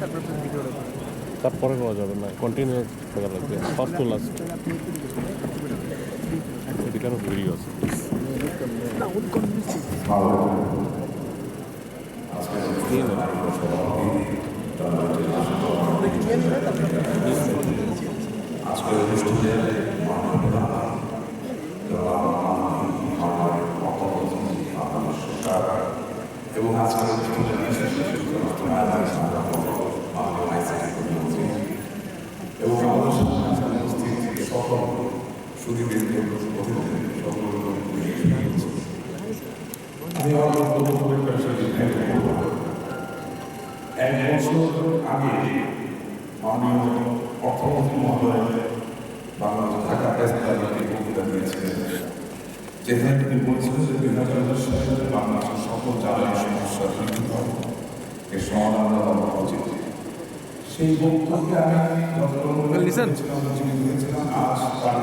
তারপর ভিডিওটা করি তারপরে করা যাবে না কন্টিনিউ থাকা লাগবে ফার্স্ট টু লাস্ট এটি কেন ভিডিও আছে না আজকের অনুষ্ঠানে এবং আজকের অনুষ্ঠানে এবং সামনে আজকে উপস্থিত সকল অতিথি সকল আমি আমার বক্তব্য সাথে এক বছর আগে মাননীয় অর্থমন্ত্রী মহোদয় বাংলাদেশ ঢাকা প্রেসক্লাবে বক্তৃতা দিয়েছিলেন যেখানে তিনি বলছিলেন যে দুই হাজার দশ সালে বাংলাদেশের সকল জ্বালানি সমস্যা দূরীকরণ এর সমাধান দেওয়া উচিত সেই বক্তব্যে আমি দিয়েছিলাম আজ তার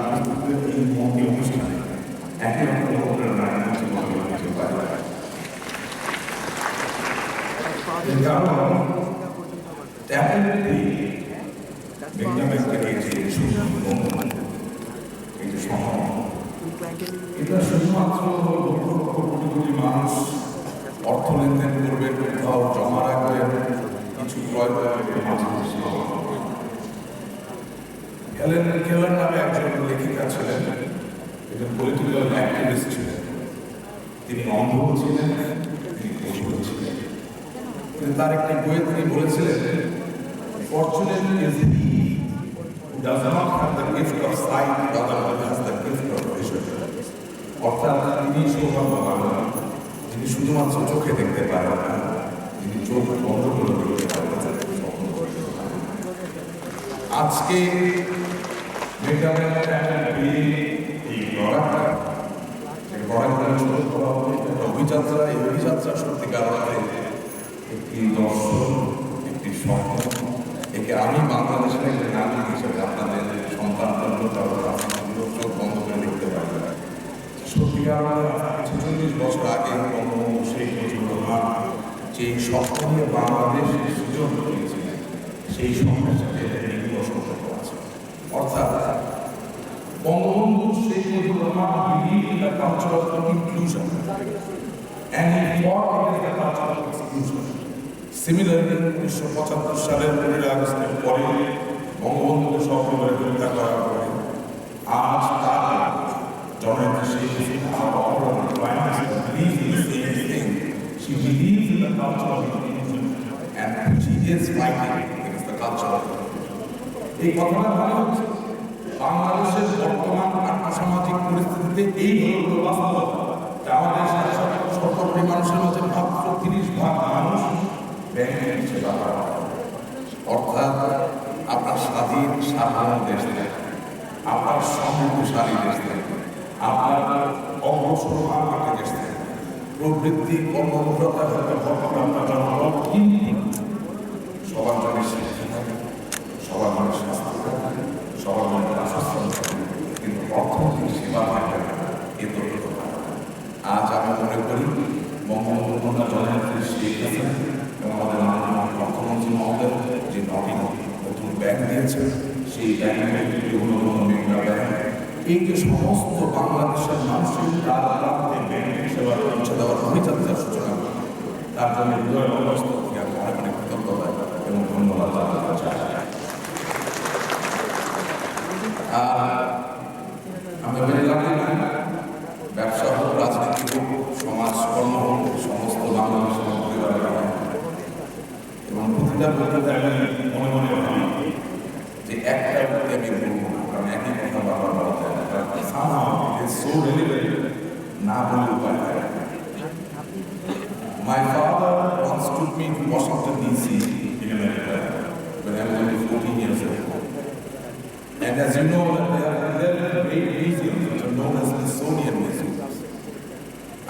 এই মনে পারে সময় এটা শুধুমাত্র লক্ষ লক্ষ কোটি কোটি মানুষ অর্থ লেনদেন করবে, কোথাও জমা রাখবে, কিছু ক্রয় মাঝে কেলার নামে একজন লেখিকা ছিলেন। একজন পলিটিক্যাল অ্যাক্টিভিস্ট ছিলেন। তিনি অন্ধ ছিলেন, তিনি ছিলেন। তার একটি বইয়ে তিনি বলেছিলেন fortunate is he who does not have the gift of sight rather than has the gift of vision? অর্থাৎ তিনি সৌভাগ্যবান। যিনি শুধুমাত্র চোখে দেখতে পারেন না যিনি চোখ বন্ধ করে দেখতে পারেন। আজকে বিয়ে, এই একটা অভিযাত্রা, এই অভিযাত্রা সত্যিকার অর্থে একটি দর্শন, একটি একে আমি বাংলাদেশের একটি নাগরিক হিসেবে আপনাদের আপনাদের চোখ বন্ধ করে দেখতে পারবে সত্যিকার ছেচল্লিশ বছর আগে বঙ্গবন্ধু শেখ মুজিবুর রহমান যে স্বপ্ন নিয়ে বাংলাদেশ সৃজন করেছিলেন সেই স্বপ্নের সাথে এগুলো সম্পর্ক আছে অর্থাৎ Bangabandhu Sheikh Mujibur Rahman and he fought against the culture of exclusion. Similarly উনিশশো পঁচাত্তর সালের পনেরোই আগস্টের পরে বঙ্গবন্ধুকে সপরিবারে হত্যা করার পরে আজ তার এই হচ্ছে বাংলাদেশের বর্তমান আর্থসামাজিক পরিস্থিতিতে এই হলো বাস্তবতা আমাদের মানুষের মধ্যে মাত্র তিরিশ ভাগ মানুষ সেবা করা অর্থাৎ আপনার স্বাধীন সাধারণ দেশ আপনার সমৃদ্ধশালী দেশ আপনার অগ্রসরমান একটা দেশ প্রবৃত্তি কর্মক্ষমতা ভরপুর আপনার জনগণ সবার জন্য শিক্ষা থাকে, সবার মনে স্বাস্থ্য থাকে, সবার মনে বাসস্থান থাকে, কিন্তু অর্থনৈতিক সেবা থাকে এ থাকে। আজ আমি মনে করি বঙ্গবন্ধু কন্যা জননেত্রী শেখ হাসিনা এবং আমাদের মাননীয় অর্থমন্ত্রী মহোদয় নটি নতুন ব্যাংক দিয়েছে সেই ব্যাংকের একটি অন্যতম মেঘনা ব্যাংক এই যে সমস্ত বাংলাদেশের মানুষের তার প্রান্তে ব্যাংকের সেবা পৌঁছে দেওয়ার অভিযাত্রার সূচনা। তার জন্য হৃদয় অবস্থা থেকে আমি অনেক অনেক কৃতজ্ঞতা এবং ধন্যবাদ জানাতে চাই আর এবং প্রতিটা বক্তৃতা আমি মনে মনে ভাবি যে একটা উক্তি আমি বলবো না কারণ একই কথা বারবার বলা যায় না কারণ somehow it is so relevant না বলে উপায় হয় না। My father once took me to Washington DC in America when I was only 14 years old. And as you know, that there are 11 great museums which are known as Smithsonian museums.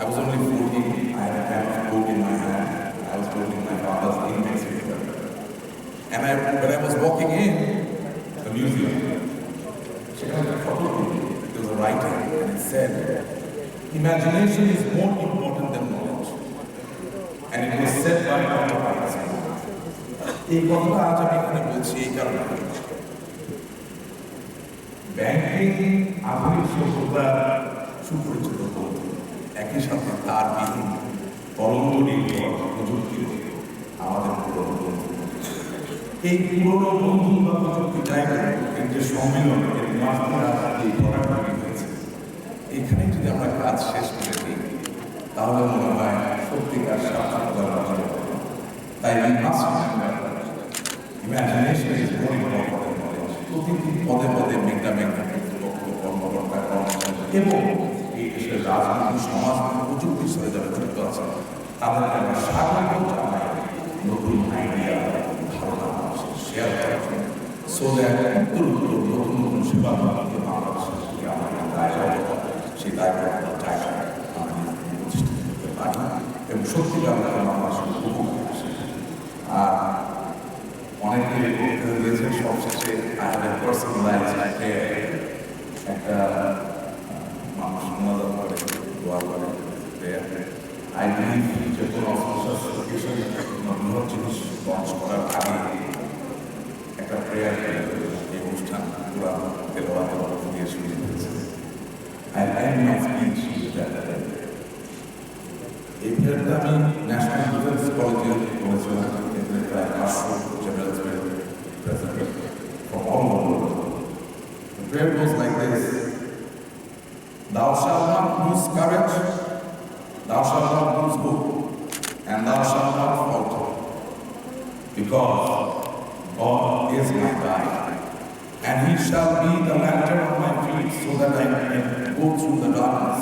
I was only 14. I had a kind of book in my hand. I was holding my father's index finger. And I, when I was walking in the museum, সেখানে একটা photo there was a writing and it said, imagination is more important than knowledge. And it was said by Dr. Einstein. এই কথাটা আজ আমি এখানে বলছি এই কারণে ব্যাংকিং আধুনিক সভ্যতার সুপরিচিত পদ্ধতি একই সাথে এই পুরনো বন্ধু বা প্রযুক্তি জায়গায় যে সম্মিলন, এর এই ঘটনাটি হয়েছে, এখানে যদি আমরা কাজ শেষ করে দিই, তাহলে মনে হয় সত্যিকার করা হবে। তাই more important than knowledge. প্রতিটি পদে পদে মেঘনা মেঘনা কর্তৃপক্ষ কর্মকর্তা এবং এই দেশের রাজনীতি, সমাজ প্রযুক্তির সাথে যারা যুক্ত আছে তাদেরকে আমরা স্বাগত জানাই নতুন আইডিয়া সো দ্যাট নতুন নতুন সেবা ভারতীয় বাংলাদেশের আমাদের দায়বদ্ধতা আমরা এবং সত্যিকার অর্থে বাংলাদেশের উপকার আসে আর অনেকে বক্তৃতা দিয়েছেন সবশেষে এ পার্সোনালাইজ একটা মানুষ মোনাজাত করে দোয়া করে জিনিস লঞ্চ করার আগে একটা প্রেয়ার এই অনুষ্ঠান পুরা তেলোয়াতের মধ্যে দিয়ে শুরু হয়েছে আই এন্ড মাই স্পিচ এই প্রেয়ারটা আমি ন্যাশনাল ডিফেন্স কলেজে করেছিলাম এখানে প্রায় পাঁচশো general president from all over the world. The prayer goes like this. Thou shalt not lose courage, thou shalt not lose hope, and thou shalt not falter, because God is my guide, and He shall be the lantern of my feet, so that I can go through the darkness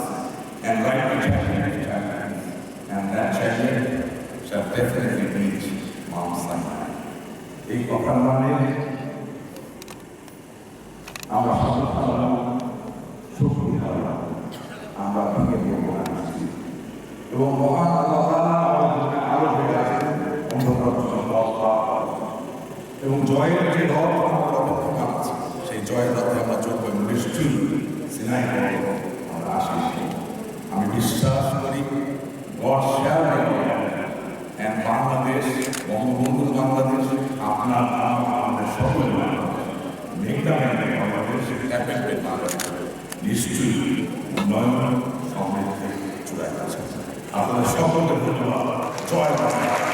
and ride my chariot of champions, and that chariot shall definitely reach Mount Sinai. এই কথার মানে জয়ের যে সেই জয়ের রথে আমরা এবং নিশ্চয়ই সিনাই আমরা আসি আমি বিশ্বাস করি বাংলাদেশ বাংলাদেশ আপনার আমার, আমাদের সকলের বাংলাদেশ নিশ্চয়ই উন্নয়ন সমৃদ্ধি চূড়ায় আপনাদের সকলকে ধন্যবাদ। জয় বাংলা।